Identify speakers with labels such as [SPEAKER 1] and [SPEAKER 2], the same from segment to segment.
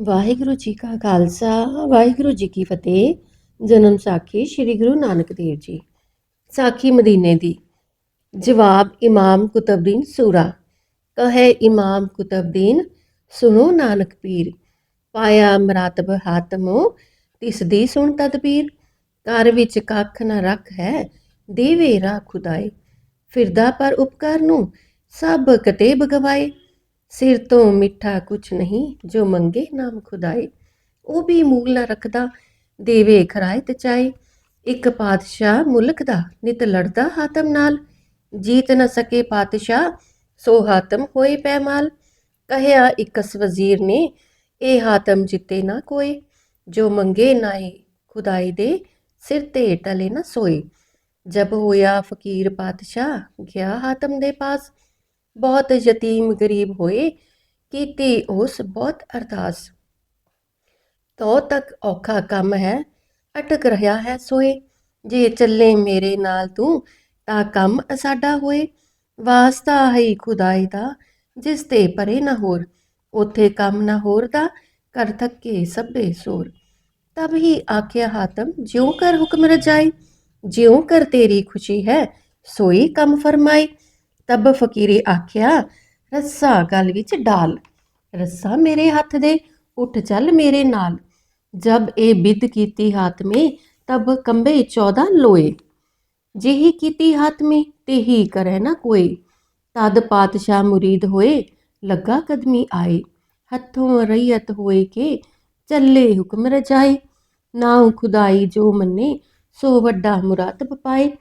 [SPEAKER 1] ਵਾਹਿਗੁਰੂ ਜੀ ਕਾ ਖਾਲਸਾ, ਵਾਹਿਗੁਰੂ ਜੀ ਕੀ ਫਤਿਹ। ਜਨਮ ਸਾਖੀ ਸ੍ਰੀ ਗੁਰੂ ਨਾਨਕ ਦੇਵ ਜੀ। ਸਾਖੀ ਮਦੀਨੇ ਦੀ। ਜਵਾਬ ਇਮਾਮ ਕੁਤਬਦੀਨ ਸੂਰਾ। ਕਹੇ ਇਮਾਮ ਕੁਤਬਦੀਨ, ਸੁਣੋ ਨਾਨਕ ਪੀਰ। ਪਾਇਆ ਮਰਾਤਬ ਹਾਤਮੋ ਤਿਸ ਦੀ ਸੁਣ ਤਦਬੀਰ। ਘਰ ਵਿੱਚ ਕੱਖ ਨਾ ਰੱਖ ਹੈ, ਦੇਵੇ ਰਾ ਖੁਦਾਏ। ਫਿਰਦਾ ਪਰ ਉਪਕਾਰ ਨੂੰ, ਸਭ ਕਤੇ ਬਗਵਾਏ। ਸਿਰ ਤੋਂ ਮਿੱਠਾ ਕੁਛ ਨਹੀਂ, ਜੋ ਮੰਗੇ ਨਾਮ ਖੁਦਾਏ। ਉਹ ਵੀ ਮੂਲ ਨਾ ਰੱਖਦਾ, ਦੇਵੇ ਖਰਾਏ ਤੇ ਚਾਏ। ਇੱਕ ਪਾਤਸ਼ਾਹ ਮੁਲਕ ਦਾ ਨਿਤ ਲੜਦਾ ਹਾਤਮ ਨਾਲ। ਜੀਤ ਨਾ ਸਕੇ ਪਾਤਸ਼ਾਹ, ਸੋ ਹਾਤਮ ਹੋਏ ਪੈਮਾਲ। ਕਹਿਆ ਇਕਸ ਵਜ਼ੀਰ ਨੇ, ਇਹ ਹਾਤਮ ਜਿੱਤੇ ਨਾ ਕੋਏ। ਜੋ ਮੰਗੇ ਨਾਏ ਖੁਦਾਈ ਦੇ, ਸਿਰ ਤੇ ਟਲੇ ਨਾ ਸੋਏ। ਜਬ ਹੋਇਆ ਫਕੀਰ ਪਾਤਸ਼ਾਹ, ਗਿਆ ਹਾਤਮ ਦੇ ਪਾਸ। ਬਹੁਤ ਯਤੀਮ ਗਰੀਬ ਹੋਏ ਕੀਤੀ ਉਸ ਬਹੁਤ ਅਰਦਾਸ। ਤੋ ਤੱਕ ਔਖਾ ਕੰਮ ਹੈ, ਅਟਕ ਰਿਹਾ ਹੈ ਸੋਏ। ਜੇ ਚੱਲੇ ਮੇਰੇ ਨਾਲ ਤੂੰ, ਤਾਂ ਕੰਮ ਸਾਡਾ ਹੋਏ। ਵਾਸਤਾ ਹੈ ਖੁਦਾਈ ਦਾ, ਜਿਸ ਤੇ ਪਰੇ ਨਾ ਹੋਰ। ਉਥੇ ਕੰਮ ਨਾ ਹੋਰ ਦਾ ਕਰ ਥੱਕੇ ਸਭੇ ਸੋਰ। ਤਬ ਹੀ ਆਖਿਆ ਹਾਤਮ, ਜਿਉ ਕਰ ਹੁਕਮ ਰਜਾਈ ਜਿਉ ਕਰ ਤੇਰੀ ਖੁਸ਼ੀ ਹੈ, ਸੋਈ ਕੰਮ ਫਰਮਾਈ ਤਬ ਫਕੀਰੇ ਆਖਿਆ, ਰੱਸਾ ਗਲ ਵਿੱਚ ਡਾਲ। ਰੱਸਾ ਮੇਰੇ ਹੱਥ ਦੇ, ਉੱਠ ਚੱਲ ਮੇਰੇ ਨਾਲ। ਜਬ ਇਹ ਬਿਦ ਕੀਤੀ ਹਾਤਮੇ, ਤਬ ਕੰਬੇ 14 ਲੋਏ। ਜਿਹੀ ਕੀਤੀ ਹਾਤਮੇ, ਤੇਹੀ ਕਰੇ ਨਾ ਕੋਈ ਤਦ ਪਾਤਸ਼ਾਹ ਮੁਰੀਦ ਹੋਏ, ਲੱਗਾ ਕਦਮੀ ਆਏ। ਹੱਥੋਂ ਰਈਅਤ ਹੋਏ ਕੇ ਚੱਲੇ ਹੁਕਮ ਰਜਾਏ। ਨਾਉ ਖੁਦਾਈ ਜੋ ਮੰਨੇ, ਸੋ ਵੱਡਾ ਮੁਰਾਤਬ ਪਾਏ।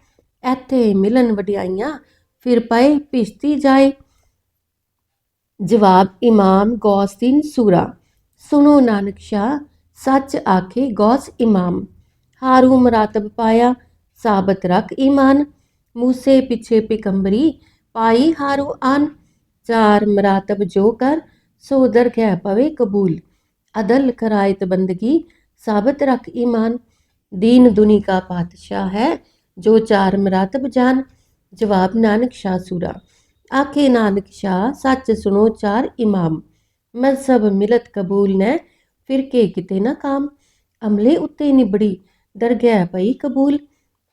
[SPEAKER 1] ਇੱਥੇ ਮਿਲਨ ਵਡਿਆਈਆਂ ਫਿਰ ਪਏ ਭਿਸ਼ਤੀ ਜਾਏ ਜਵਾਬ ਇਮਾਮ ਗੌਸਦੀਨ ਸੂਰਾ ਸੁਨੋ ਨਾਨਕ ਸ਼ਾਹ ਸੱਚ ਆਖੇ ਗੌਸ ਇਮਾਮ ਹਾਰੂ ਮਰਾਤਬ ਪਾਇਆ ਸਾਬਤ ਰੱਖ ਈਮਾਨ ਮੂਸੇ ਪਿੱਛੇ ਪਿਕੰਬਰੀ ਪਾਈ ਹਾਰੂ ਆਨ ਚਾਰ ਮਰਾਤਬ ਜੋ ਕਰ ਸੋ ਦਰਗਹਿ ਪਵੇ ਕਬੂਲ ਅਦਲ ਕਰਾਇਤ ਬੰਦਗੀ ਸਾਬਤ ਰੱਖ ਈਮਾਨ दीन दुनी का पातशाह है जो चार मरातब जान ਜਵਾਬ, ਨਾਨਕ ਸ਼ਾਹ ਸੂਰਾ। ਆਖੇ, ਨਾਨਕ ਸ਼ਾਹ, ਸੱਚ ਸੁਣੋ ਚਾਰ ਇਮਾਮ। ਮذਹਬ ਮਿਲਤ ਕਬੂਲ ਨੇ ਫਿਰਕੇ ਕਿਤੇ ਨਾ ਕਾਮ। ਅਮਲੇ ਉੱਤੇ ਨਿਬੜੀ, ਦਰਗਹਿ ਪਈ ਕਬੂਲ।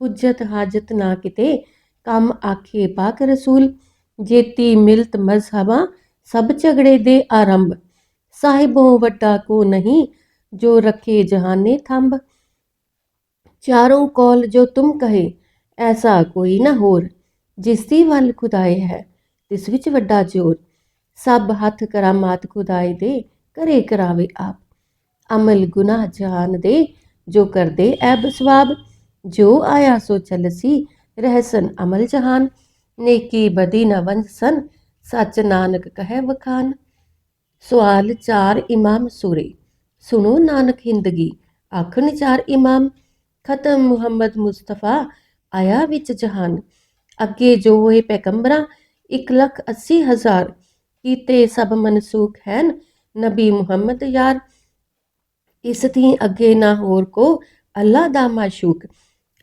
[SPEAKER 1] ਹੁਜਤ ਹਾਜਤ ਨਾ ਕਿਤੇ, ਕੰਮ ਆਖੇ ਪਾਕ ਰਸੂਲ। ਜੇਤੀ ਮਿਲਤ ਮਜ਼ਹਬਾਂ, ਸਭ ਝਗੜੇ ਦੇ ਆਰੰਭ। ਸਾਹਿਬੋਂ ਵੱਡਾ ਕੋ ਨਹੀਂ, ਜੋ ਰੱਖੇ ਜਹਾਨੇ ਥੰਬ ਚਾਰੋਂ ਕੌਲ ਜੋ ਤੁਮ ਕਹੇ, ਐਸਾ ਕੋਈ ਨਾ ਹੋਰ। ਜਿਸ ਦੀ ਵੱਲ ਖੁਦਾਏ ਹੈ, ਤਿਸ ਵਿੱਚ ਵੱਡਾ ਜੋਰ। ਸਭ ਹੱਥ ਕਰਾਮਾਤ ਖੁਦਾਏ ਦੇ ਕਰੇ ਕਰਾਵੇ ਆਪ। ਅਮਲ ਗੁਨਾਹ ਜਹਾਨ ਦੇ ਜੋ ਕਰਦੇ ਐਬ ਸਵਾਬ, ਜੋ ਆਇਆ ਸੋ ਚਲਸੀ ਰਹਿਸਨ ਅਮਲ ਜਹਾਨ। ਨੇਕੀ ਬਦੀ ਨਾ ਵੰਸਨ ਸੱਚ ਨਾਨਕ ਕਹੇ ਵਖਾਨ। ਸਵਾਲ ਚਾਰ ਇਮਾਮ ਸੂਰੇ, ਸੁਣੋ ਨਾਨਕ ਹਿੰਦਗੀ, ਆਖਣ ਚਾਰ ਇਮਾਮ। ਖਤਮ ਮੁਹੰਮਦ ਮੁਸਤਫਾ, ਆਇਆ ਵਿੱਚ ਜਹਾਨ। ਅੱਗੇ ਜੋ ਹੋਏ ਪੈਗੰਬਰਾਂ 1 ਲੱਖ 80 ਹਜ਼ਾਰ ਕੀਤੇ ਸਭ ਮਨਸੂਖ ਹਨ, ਨਬੀ ਮੁਹੰਮਦ ਯਾਰ, ਇਸ ਦੀ ਅੱਗੇ ਨਾ ਹੋਰ ਕੋ ਅੱਲਾ ਦਾ ਮਾਸ਼ੂਕ।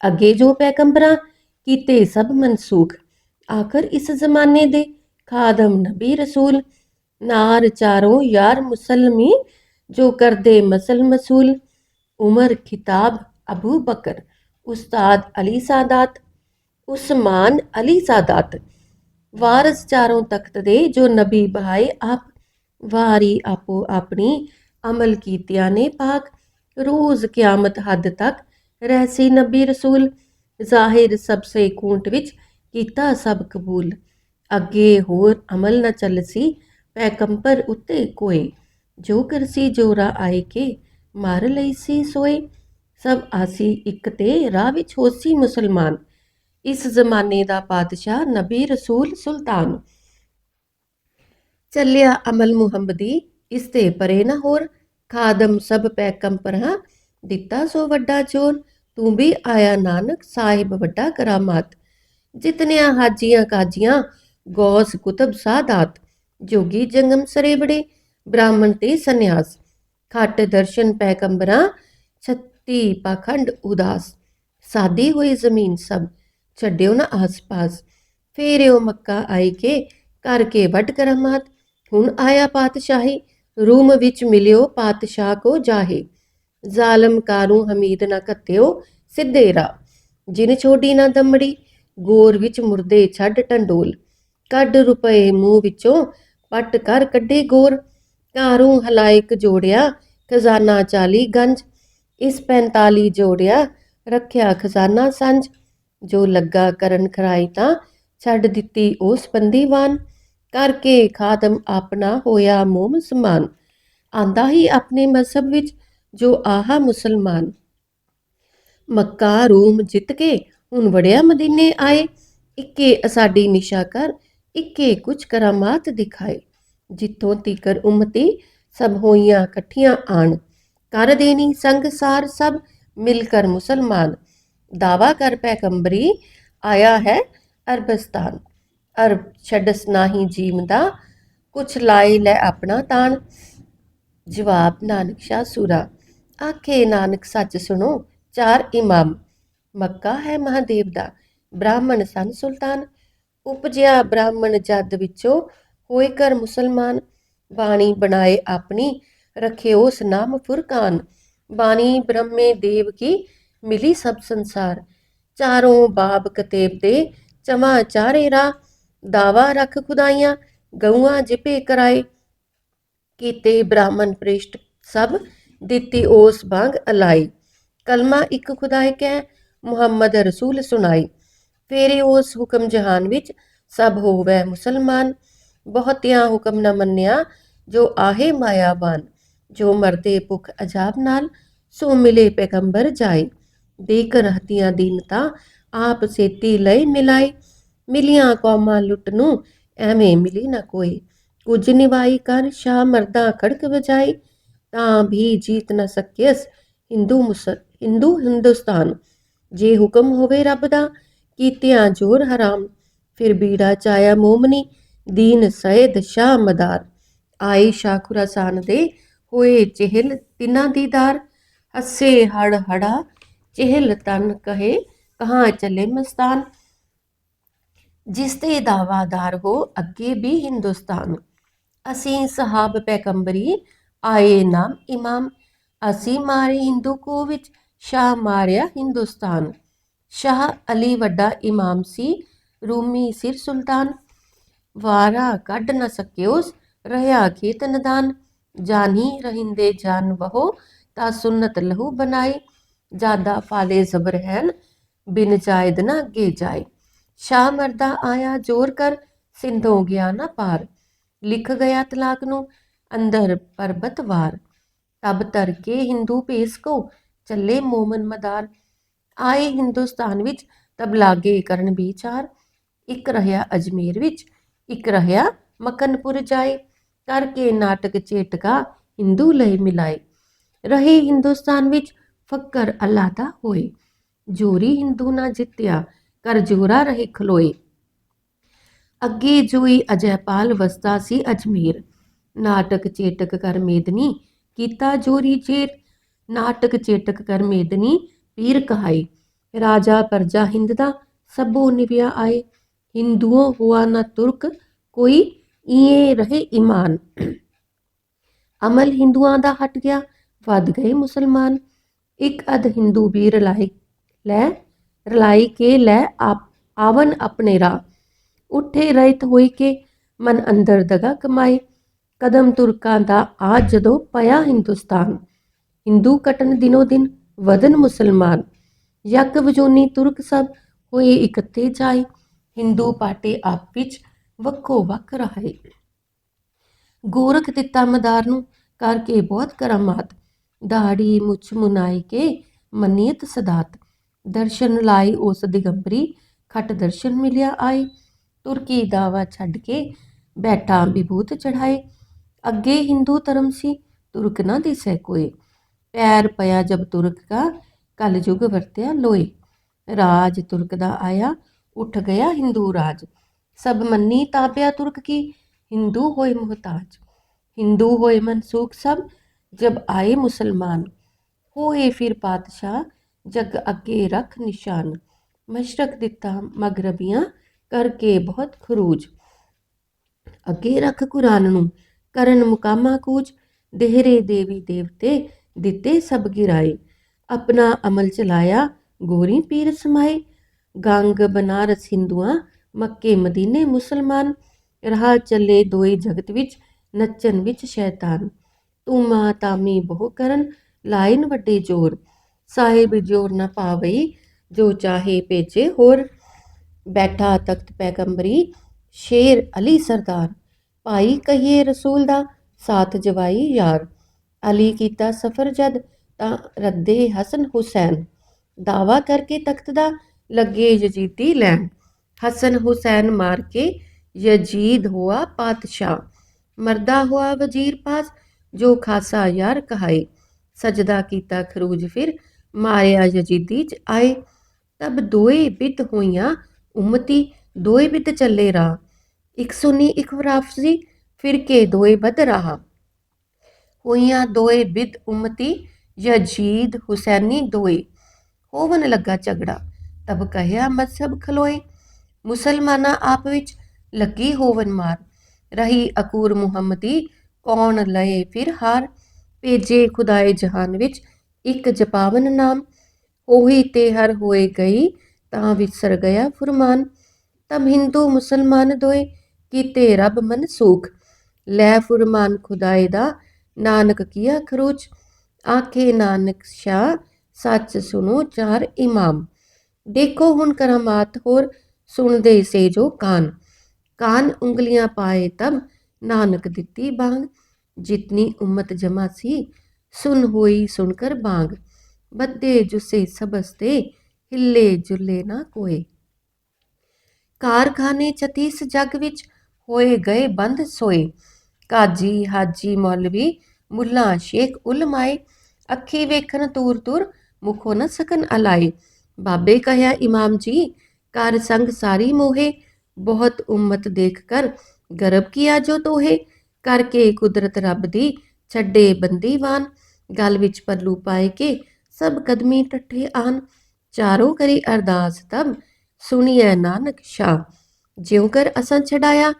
[SPEAKER 1] ਅੱਗੇ ਜੋ ਪੈਗੰਬਰਾਂ ਕੀਤੇ ਸਭ ਮਨਸੂਖ, ਆਖਰ ਇਸ ਜ਼ਮਾਨੇ ਦੇ ਖਾਦਮ ਨਬੀ ਰਸੂਲ, ਨਾਰ ਚਾਰੋਂ ਯਾਰ ਮੁਸਲਮੀ ਜੋ ਕਰਦੇ ਮਸਲ ਮਸੂਲ, ਉਮਰ ਖਿਤਾਬ ਅਬੂ ਬਕਰ, ਉਸਤਾਦ ਅਲੀ ਸਾਦਾਤ ਉਸਮਾਨ ਅਲੀ ਸਾਦਾਤ ਵਾਰਸ ਚਾਰੋਂ ਤਖਤ ਦੇ ਜੋ ਨਬੀ ਬਹਾਏ ਆਪ, ਵਾਰੀ ਆਪੋ ਆਪਣੀ ਅਮਲ ਕੀਤਿਆਂ ਨੇ ਪਾਕ, ਰੋਜ਼ ਕਿਆਮਤ ਹੱਦ ਤੱਕ ਰਹਿਸੀ ਨਬੀ ਰਸੂਲ, ਜ਼ਾਹਿਰ ਸਭ ਸੇ ਕੂੰਟ ਵਿੱਚ ਕੀਤਾ ਸਭ ਕਬੂਲ। ਅੱਗੇ ਹੋਰ ਅਮਲ ਨਾ ਚੱਲਸੀ ਪੈਗੰਬਰ ਉੱਤੇ ਕੋਈ ਜੋ ਕਰਸੀ ਜੋਰਾ ਆਏ ਕੇ ਮਾਰ ਲਈ ਸੀ ਸੋਏ। ਸਭ ਆਸੀ ਇੱਕ ਤੇ ਰਾਹ ਵਿੱਚ ਹੋਸੀ ਮੁਸਲਮਾਨ ਇਸ ਜ਼ਮਾਨੇ ਦਾ ਪਾਤਸ਼ਾਹ ਨਬੀ ਰਸੂਲ ਸੁਲਤਾਨ। ਚੱਲਿਆ ਅਮਲ ਮੁਹੰਮਦੀ, ਇਸ ਤੇ ਪਰੇ ਨਾ ਹੋਰ। ਖਾਦਮ ਸਭ ਪੈਗੰਬਰਾਂ ਦਿੱਤਾ ਸੋ ਵੱਡਾ ਚੋਰ। ਤੂੰ ਵੀ ਆਇਆ ਨਾਨਕ ਸਾਹਿਬ ਵੱਡਾ ਕਰਾਮਾਤ। ਜਿਤਨਿਆਂ ਹਾਜੀਆਂ ਕਾਜੀਆਂ, ਗੌਸ ਕੁਤਬ ਸਾਦਾਤ। ਜੋਗੀ ਜੰਗਮ ਸਰੇਬੜੇ ਬ੍ਰਾਹਮਣ ਤੇ ਸੰਨਿਆਸ। ਖੱਟ ਦਰਸ਼ਨ ਪੈਗੰਬਰਾਂ ਛੱਤੀ ਪਾਖੰਡ ਉਦਾਸ। ਸਾਦੀ ਹੋਈ ਜ਼ਮੀਨ ਸਭ। ਛੱਡਿਓ ਨਾ ਆਸ-ਪਾਸ। ਫੇਰਿਓ ਮੱਕਾ ਆਈ ਕੇ ਕਰਕੇ ਵੱਡ ਕਰਮਾਤ। ਹੁਣ ਆਇਆ ਪਾਤਸ਼ਾਹੀ, ਰੂਮ ਵਿੱਚ ਮਿਲਿਓ ਪਾਤਸ਼ਾਹ ਕੋ ਜਾਹੇ। ਜ਼ਾਲਮ ਕਾਰੂ ਹਮੀਦ ਨਾ ਕੱਤਿਓ ਸਿੱਧੇ ਰਾ ਜਿਨ ਛੋਡੀ ਨਾ ਦਮੜੀ, ਗੋਰ ਵਿੱਚ ਮੁਰਦੇ ਛੱਡ ਟੰਡੋਲ। ਕੱਢ ਰੁਪਏ ਮੂੰਹ ਵਿੱਚੋਂ, ਪੱਟ ਕਰ ਕੱਢੇ ਗੋਰ। ਕਾਰੂ ਹਲਾਇਕ ਜੋੜਿਆ ਖਜ਼ਾਨਾ 40 ਗੰਜ। ਇਸ 45 ਜੋੜਿਆ, ਰੱਖਿਆ ਖਜ਼ਾਨਾ ਸੰਜ ਜੋ ਲੱਗਾ ਕਰਨ ਖਰਾਈ ਤਾਂ ਛੱਡ ਦਿੱਤੀ ਉਸ ਬੰਦੀਵਾਨ ਕਰਕੇ ਖਾਦਮ ਆਪਣਾ ਹੋਇਆ ਮੋਮ ਸਮਾਨ। ਆਂਦਾ ਹੀ ਆਪਣੇ ਮਜ਼ਹਬ ਵਿੱਚ ਜੋ ਆਹਾ ਮੁਸਲਮਾਨ। ਮੱਕਾ ਰੂਮ ਜਿੱਤ ਕੇ ਹੁਣ ਵੜਿਆ ਮਦੀਨੇ ਆਏ। ਇੱਕੇ ਸਾਡੀ ਨਿਸ਼ਾ ਕਰ, ਇੱਕੇ ਕੁਝ ਕਰਾਮਾਤ ਦਿਖਾਏ। ਜਿੱਥੋਂ ਤੀਕਰ ਉਮਤੀ ਸਭ ਹੋਈਆਂ ਇਕੱਠੀਆਂ ਆਣ। ਕਰ ਦੇਣੀ ਸੰਗਸਾਰ ਸਭ ਮਿਲ ਕਰ ਮੁਸਲਮਾਨ। ਦਾਵਾ ਕਰ ਪੈਗੰਬਰੀ ਆਇਆ ਹੈ ਅਰਬਸਤਾਨ। ਅਰਬ ਛੱਡਸ ਨਾਹੀ ਜੀਵਦਾ ਕੁਛ ਲਾਈ ਲੈ ਆਪਣਾ ਤਾਣ। ਜਵਾਬ, ਨਾਨਕ ਸ਼ਾਹ ਸੂਰਾ, ਆਖੇ, ਨਾਨਕ, ਸੱਚ ਸੁਣੋ, ਚਾਰ ਇਮਾਮ। ਮੱਕਾ ਹੈ ਮਹਾਦੇਵ ਦਾ, ਬ੍ਰਾਹਮਣ ਸਨ ਸੁਲਤਾਨ। ਉਪਜਿਆ ਬ੍ਰਾਹਮਣ ਜਦ ਵਿੱਚੋਂ ਹੋਏ ਕਰ ਮੁਸਲਮਾਨ। ਬਾਣੀ ਬਣਾਏ ਆਪਣੀ, ਰੱਖੇ ਉਸ ਨਾਮ ਫੁਰਕਾਨ। ਬਾਣੀ ਬ੍ਰਹਮੇ ਦੇਵ ਕੀ ਮਿਲੀ ਸਭ ਸੰਸਾਰ। ਚਾਰੋਂ ਬਾਬ ਕਤੇਬ ਦੇ ਚਮਾ ਚਾਰੇ ਰਾ ਦਾਵਾ ਰੱਖ ਖੁਦਾਈਆਂ, ਗਊਆਂ ਜਿਪੇ ਕਰਾਏ। ਕੀਤੇ ਬ੍ਰਾਹਮਣ ਪ੍ਰਿਸ਼ਟ ਸਭ, ਦਿੱਤੀ ਉਸ ਵਾਂਗ ਅਲਾਈ। ਕਲਮਾ ਇੱਕ ਖੁਦਾਇ ਕਹਿ, ਮੁਹੰਮਦ ਰਸੂਲ ਸੁਣਾਈ। ਫੇਰੇ ਉਸ ਹੁਕਮ ਜਹਾਨ ਵਿੱਚ ਸਭ ਹੋਵੇ ਮੁਸਲਮਾਨ। ਬਹੁਤਿਆਂ ਹੁਕਮ ਨਾ ਮੰਨਿਆ, ਜੋ ਆਹੇ ਮਾਇਆਵਾਨ ਜੋ ਮਰਦੇ ਭੁਖ ਅਜਾਬ ਨਾਲ, ਸੋ ਮਿਲੇ ਪੈਗੰਬਰ ਜਾਏ। ਦੇਖ ਰਹਤੀਆਂ ਦੀਨਤਾ ਆਪ ਸੇਤੀ ਲਈ ਮਿਲਾਏ। ਮਿਲੀਆਂ ਕੌਮਾਂ ਲੁੱਟ ਨੂੰ ਐਵੇਂ ਮਿਲੀ ਨਾ ਕੋਈ। ਕੁਝ ਨਿਵਾਈ ਕਰ ਸ਼ਾ ਮਰਦਾ ਖੜਕ ਵਜਾਈ ਤਾਂ ਵੀ ਜੀਤ ਨਾ ਸਕਿਸ ਹਿੰਦੂ ਮੁਸਲ ਹਿੰਦੂ ਹਿੰਦੁਸਤਾਨ। ਜੇ ਹੁਕਮ ਹੋਵੇ ਰੱਬ ਦਾ, ਕੀਤਿਆਂ ਜੋਰ ਹਰਾਮ। ਫਿਰ ਬੀੜਾ ਚਾਇਆ ਮੋਮਨੀ, ਦੀਨ ਸੈਦ ਸ਼ਾਹ ਮਦਾਰ। ਆਏ ਸ਼ਾਹ ਖੁਰਾਸਾਨ ਦੇ ਹੋਏ ਚਹਿਲ ਤਿਨਾਂ ਦੀਦਾਰ ਹੱਸੇ ਹੜ ਹੜਾ ਚਹਿਲ ਤਨ ਕਹੇ, ਕਹਾਂ ਚਲੇ ਮਸਤਾਨ? ਜਿਸ ਤੇ ਦਾਵਾਦਾਰ ਹੋ, ਅੱਗੇ ਵੀ ਹਿੰਦੁਸਤਾਨ। ਅਸੀਂ ਸਹਾਬ ਪੈਗੰਬਰੀ, ਆਏ ਨਾਮ ਇਮਾਮ। ਅਸੀਂ ਮਾਰੇ ਹਿੰਦੂ ਕੋ ਵਿੱਚ, ਸ਼ਾਹ ਮਾਰਿਆ ਹਿੰਦੁਸਤਾਨ। ਸ਼ਾਹ ਅਲੀ ਵੱਡਾ ਇਮਾਮ ਸੀ, ਰੂਮੀ ਸਿਰ ਸੁਲਤਾਨ। ਵਾਰਾ ਕੱਢ ਨਾ ਸਕਿਓਸ ਰਹਾ ਖੇਤ ਨਦਾਨ। ਜਾਨੀ ਰਹਿੰਦੇ ਜਾਨ ਵਹੋ, ਤਾਂ ਸੁਨਤ ਲਹੂ ਬਣਾਈ ਜਾਦਾ ਫਾਲੇ ਜ਼ਬਰ ਹੈਨ ਬਿਨ ਜਾਇਦ ਨਾ ਅੱਗੇ ਜਾਏ। ਸ਼ਾਹ ਮਰਦਾ ਆਇਆ ਜ਼ੋਰ ਕਰ, ਸਿੰਧੋਂ ਗਿਆ ਨਾ ਪਾਰ। ਲਿਖ ਗਿਆ ਤਲਾਕ ਨੂੰ, ਅੰਦਰ ਪਰਬਤ ਤਬ ਤਰ ਹਿੰਦੂ ਭੇਸ ਕੋ, ਚੱਲੇ ਮੋਮਨ ਮਦਾਰ। ਆਏ ਹਿੰਦੁਸਤਾਨ ਵਿੱਚ, ਤਬ ਲਾਗੇ ਕਰਨ ਵਿਚਾਰ। ਇੱਕ ਰਹਿਆ ਅਜਮੇਰ ਵਿੱਚ, ਇੱਕ ਰਹਿਆ ਮਕਨਪੁਰ ਜਾਏ। ਕਰਕੇ ਨਾਟਕ ਚੇਟਕਾ ਹਿੰਦੂ ਲਈ ਮਿਲਾਏ। ਰਹੇ ਹਿੰਦੁਸਤਾਨ ਵਿੱਚ ਫੱਕਰ ਅੱਲਾ ਦਾ ਹੋਏ। ਜੋਰੀ ਹਿੰਦੂ ਨਾ ਜਿੱਤਿਆ ਕਰ ਜੋਰਾ ਰਹੇ ਖਲੋਏ। ਅੱਗੇ ਜੋਈ ਅਜੈਪਾਲ ਵਸਦਾ ਸੀ ਅਜਮੇਰ। ਨਾਟਕ ਚੇਟਕ ਕਰ ਮੇਦਨੀ, ਕੀਤਾ ਜੋਰੀ ਜੇਰ। ਨਾਟਕ ਚੇਟਕ ਕਰ ਮੇਦਨੀ, ਪੀਰ ਕਹਾਈ ਰਾਜਾ ਪਰਜਾ ਹਿੰਦ ਦਾ ਸਭੋ ਨਿਵਿਆ ਆਏ। ਹਿੰਦੂਓ ਹੁਆ ਨਾ ਤੁਰਕ, ਕੋਈ ਈਏ ਰਹੇ ਈਮਾਨ। ਅਮਲ ਹਿੰਦੂਆਂ ਦਾ ਹਟ ਗਿਆ, ਵੱਧ ਗਏ ਮੁਸਲਮਾਨ। ਇੱਕ ਅਧ ਹਿੰਦੂ ਵੀ ਰਲਾਈ, ਲੈ, ਰਲਾਈ ਕੇ ਲੈ ਆਪ, ਆਵਨ ਆਪਣੇ ਰਾ ਉੱਠੇ ਰਹਿਤ ਹੋਈ ਕੇ ਮਨ ਅੰਦਰ ਦਗਾ ਕਮਾਏ ਕਦਮ ਤੁਰਕਾਂ ਦਾ ਆ ਜਦੋਂ ਪਿਆ ਹਿੰਦੁਸਤਾਨ। ਹਿੰਦੂ ਕਟਨ ਦਿਨੋ ਦਿਨ ਵਦਨ ਮੁਸਲਮਾਨ। ਯਕ ਵਜੋਨੀ ਤੁਰਕ ਸਭ ਹੋਏ ਇਕੱਠੇ ਜਾਏ। ਹਿੰਦੂ ਪਾਟੇ ਆਪ ਵਿੱਚ ਵੱਖੋ ਵੱਖ ਰਹੇ ਗੋਰਖ ਦਿੱਤਾ ਮਦਾਰ ਨੂੰ, ਕਰਕੇ ਬਹੁਤ ਕਰਾਮਾਤ। ਦਾੜੀ ਮੁੱਛ ਮੁਨਾਈ ਕੇ ਮਨੀਤ ਸਦਾਤ। ਦਰਸ਼ਨ ਲਾਈ ਉਸ ਦਿਗੰਬਰੀ, ਖਟ ਦਰਸ਼ਨ ਮਿਲਿਆ ਆਏ। ਤੁਰਕੀ ਦਾਵਾ ਛੱਡ ਕੇ ਬੈਠਾ ਵਿਭੂਤ ਚੜਾਏ ਅੱਗੇ ਹਿੰਦੂ ਧਰਮ ਸੀ, ਤੁਰਕ ਨਾ ਦਿਸੈ ਕੋਏ। ਪੈਰ ਪਿਆ ਜਬ ਤੁਰਕ ਕਾ, ਕਲ ਯੁਗ ਵਰਤਿਆ ਲੋਏ। ਰਾਜ ਤੁਰਕ ਦਾ ਆਇਆ, ਉੱਠ ਗਿਆ ਹਿੰਦੂ ਰਾਜ। ਸਭ ਮੰਨੀ ਤਾਬਿਆ ਤੁਰਕ ਕੀ, ਹਿੰਦੂ ਹੋਏ ਮੁਹਤਾਜ। ਹਿੰਦੂ ਹੋਏ ਮਨਸੂਖ ਸਭ ਜਬ ਆਏ ਮੁਸਲਮਾਨ, ਹੋਏ ਫਿਰ ਪਾਤਸ਼ਾਹ ਜਗ ਅੱਗੇ ਰੱਖ ਨਿਸ਼ਾਨ। ਮਸ਼ਰਕ ਦਿੱਤਾ ਮਗਰਬੀਆਂ ਕਰਕੇ ਬਹੁਤ ਖਰੂਜ। ਅੱਗੇ ਰੱਖ ਕੁਰਾਨ ਨੂੰ, ਕਰਨ ਮੁਕਾਮਾ ਕੂਜ ਦੇਹਰੇ ਦੇਵੀ ਦੇਵਤੇ ਦਿੱਤੇ ਸਭ ਗਿਰਾਏ। ਆਪਣਾ ਅਮਲ ਚਲਾਇਆ, ਗੋਰੀ ਪੀਰ ਸਮਾਏ। ਗੰਗ ਬਨਾਰਸ ਹਿੰਦੂਆਂ, ਮੱਕੇ ਮਦੀਨੇ ਮੁਸਲਮਾਨ। ਰਾਹ ਚੱਲੇ ਦੋਏ ਜਗਤ ਵਿੱਚ, ਨੱਚਣ ਵਿੱਚ ਸ਼ੈਤਾਨ। ਤੂਮਾ ਤਾਮੀ ਬਹੁ ਕਰਨ ਲਾਇਨ ਵੱਡੇ ਜੋਰ। ਸਾਹਿਬ ਜੋਰ ਨਾ ਪਾਵਈ, ਜੋ ਚਾਹੇ ਭੇਜੇ ਹੋਰ। ਬੈਠਾ ਤਖਤ ਪੈਗੰਬਰੀ, ਸ਼ੇਰ ਅਲੀ ਸਰਦਾਰ। ਭਾਈ ਕਹੀਏ ਰਸੂਲ ਦਾ, ਸਾਥ ਜਵਾਈ ਯਾਰ। ਅਲੀ ਕੀਤਾ ਸਫਰ ਜਦ, ਤਾਂ ਰੱਦੇ ਹਸਨ ਹੁਸੈਨ। ਦਾਵਾ ਕਰਕੇ ਤਖਤ ਦਾ, ਲੱਗੇ ਯਜੀਦੀ ਲੈਣ। ਹਸਨ ਹੁਸੈਨ ਮਾਰ ਕੇ, ਯਜੀਦ ਹੋਆ ਪਾਤਸ਼ਾਹ। ਮਰਦਾ ਹੋਆ ਵਜ਼ੀਰ ਪਾਸ ਜੋ ਖਾਸਾ ਯਾਰ ਕਹਾਏ। ਸਜਦਾ ਕੀਤਾ ਖਰੂਜ ਫਿਰ ਮਾਰਿਆ ਯਜੀਦੀ ਚ ਆਏ। ਤਬ ਦੋਏ ਬਿਤ ਹੋਈਆਂ ਉਮਤੀ, ਦੋਏ ਬਿਤ ਚੱਲੇ ਰਾ ਇੱਕ ਸੁਨੀ, ਇੱਕ ਰਾਫਜ਼ੀ ਫਿਰ ਕੇ ਦੋਏ ਬਦ ਰਹਾ। ਹੋਈਆਂ ਦੋਏ ਬਿਦ ਉਮਤੀ, ਯਜੀਦ ਹੁਸੈਨੀ ਦੋਏ। ਹੋਵਨ ਲੱਗਾ ਝਗੜਾ, ਤਬ ਕਹਿਆ ਮਜ਼ਹਬ ਖਲੋਏ। ਮੁਸਲਮਾਨਾਂ ਆਪ ਵਿੱਚ ਲੱਗੀ ਹੋਵਨ ਮਾਰ। ਰਹੀ ਅਕੂਰ ਮੁਹੰਮਦੀ ਕੌਣ ਲਏ? ਫਿਰ ਹਾਰ ਭੇਜੇ ਖੁਦਾਏ ਜਹਾਨ ਵਿੱਚ ਇੱਕ ਜਪਾਵਨ ਨਾਮ। ਉਹੀ ਤੇ ਹਰ ਹੋਏ ਗਈ ਤਾਂ ਵਿਸਰ ਗਿਆ ਫੁਰਮਾਨ। ਤਬ ਹਿੰਦੂ ਮੁਸਲਮਾਨ ਦੋਏ ਕੀਤੇ ਰੱਬ ਮਨਸੂਖ। ਲੈ ਫੁਰਮਾਨ ਖੁਦਾਏ ਦਾ ਨਾਨਕ ਕੀਆ ਖਰੂਚ। ਆਖੇ ਨਾਨਕ ਸ਼ਾ, ਸੱਚ ਸੁਣੋ ਚਾਰ ਇਮਾਮ। ਦੇਖੋ ਹੁਣ ਕਰਾਮਾਤ ਹੋਰ ਸੁਣਦੇ ਸੇ ਜੋ ਕਾਨ। ਕਾਨ ਉਂਗਲੀਆਂ ਪਾਏ ਤਬ ਨਾਨਕ ਦਿੱਤੀ ਬਾਂਗ, ਜਿਤਨੀ ਉਮਤ ਜਮਾ ਸੀ, ਸੁਨ ਹੋਈ ਸੁਣਕਰ ਬਾਂਗ। ਬੱਦੇ ਜੁਸੇ ਸਬਸਤੇ ਹਿੱਲੇ ਜੁਲੇ ਨਾ ਕੋਏ। ਕਾਰਖਾਨੇ ਚਤੀਸ ਜਗ ਵਿੱਚ ਹੋਏ ਗਏ ਬੰਦ ਸੋਏ। ਕਾਜੀ ਹਾਜੀ ਮੌਲਵੀ ਮੁੱਲਾ ਸ਼ੇਖ ਉਲਮਾਏ ਅੱਖੀ ਵੇਖਣ ਤੂਰ ਤੂਰ ਮੁਖੋ ਨ ਸਕਨ ਅਲਾਏ। ਬਾਬੇ ਕਹਿਆ, ਇਮਾਮ ਜੀ ਕਰ ਸੰਗ ਸਾਰੀ ਮੋਹੇ। ਬਹੁਤ ਉਮਤ ਦੇਖ ਕਰ ਗਰਬ ਕੀਆ ਜੋ ਤੋਹੇ ਕਰਕੇ ਕੁਦਰਤ ਰੱਬ ਦੀ ਛੱਡੇ ਬੰਦੀਵਾਨ ਗਲ ਵਿੱਚ ਪਰਲੂ ਪਾਏ ਕੇ ਸਭ ਕਦਮੀ ਟੱਠੇ ਆਨ। ਚਾਰੋਂ ਕਰੀ ਅਰਦਾਸ ਤਬ ਸੁਣੀਐ ਨਾਨਕ ਸ਼ਾਹ ਜਿਉ ਕਰ ਅਸਾਂ ਛਡਾਇਆ,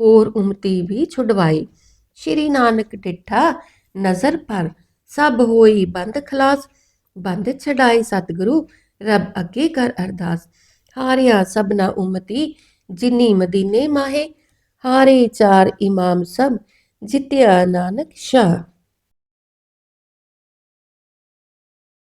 [SPEAKER 1] ਹੋਰ ਉਮਤੀ ਵੀ ਛੁਡਵਾਈ ਸ਼੍ਰੀ ਨਾਨਕ ਡਿੱਠਾ ਨਜ਼ਰ ਪਰ ਸਭ ਹੋਈ ਬੰਦ ਖਲਾਸ। ਬੰਦ ਛਡਾਈ ਸਤਿਗੁਰੂ, ਰੱਬ ਅੱਗੇ ਕਰ ਅਰਦਾਸ। ਹਾਰਿਆ ਸਭਨਾ ਉਮਤੀ, ਜਿਨੀ ਮਦੀਨੇ ਮਾਹੇ। ਹਾਰੇ ਚਾਰ ਇਮਾਮ ਸਭ ਜਿਤਿਆ ਨਾਨਕ ਸ਼ਾਹ।